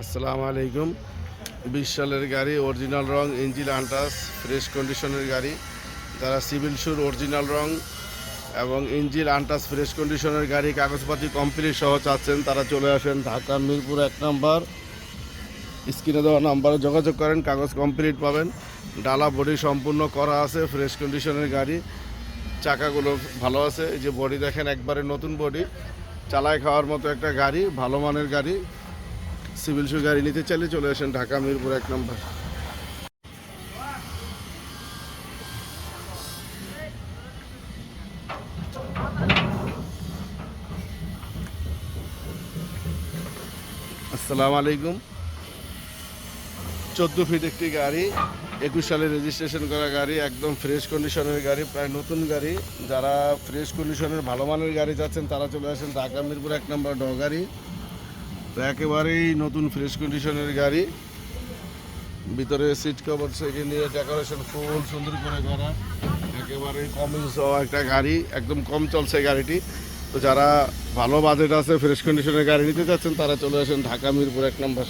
আসসালামু আলাইকুম। বিশ সালের গাড়ি অরিজিনাল রং ইঞ্জিন আন্টাস ফ্রেশ কন্ডিশনের গাড়ি। যারা সিভিল শুর অরিজিনাল রং এবং ইঞ্জিন আন্টাস ফ্রেশ কন্ডিশনের গাড়ি, কাগজপাতি কমপ্লিট সহ চাচ্ছেন, তারা চলে আসেন ঢাকা মিরপুর এক নাম্বার। স্ক্রিনে দেওয়া নাম্বারে যোগাযোগ করেন, কাগজ কমপ্লিট পাবেন। ডালা বডি সম্পূর্ণ করা আছে ফ্রেশ কন্ডিশনের গাড়ি। চাকাগুলো ভালো আছে, এই যে বডি দেখেন, একবারে নতুন বডি। চালায় খাওয়ার মতো একটা গাড়ি, ভালো মানের গাড়ি। সিভিল শু গাড়ি নিতে চাইলে চলে আসেন ঢাকা মিরপুর এক নম্বর। আসসালামু আলাইকুম। চোদ্দ ফিট একটি গাড়ি, একুশ সালে রেজিস্ট্রেশন করা গাড়ি, একদম ফ্রেশ কন্ডিশনের গাড়ি, প্রায় নতুন গাড়ি। যারা ফ্রেশ কন্ডিশনের ভালো মানের গাড়ি যাচ্ছেন, তারা চলে আসেন ঢাকা মিরপুর এক নম্বর ড গাড়ি। তো একেবারেই নতুন ফ্রেশ কন্ডিশনের গাড়ি। ভিতরে সিট কভার থেকে নিয়ে ডেকোরেশন ফুল সুন্দর করে করা একেবারে কম ইউজ হওয়া একটা গাড়ি, একদম কম চলছে গাড়িটি। তো যারা ভালো বাজেট আছে ফ্রেশ কন্ডিশনের গাড়ি নিতে চাচ্ছেন, তারা চলে আসেন ঢাকা মিরপুর এক নম্বর।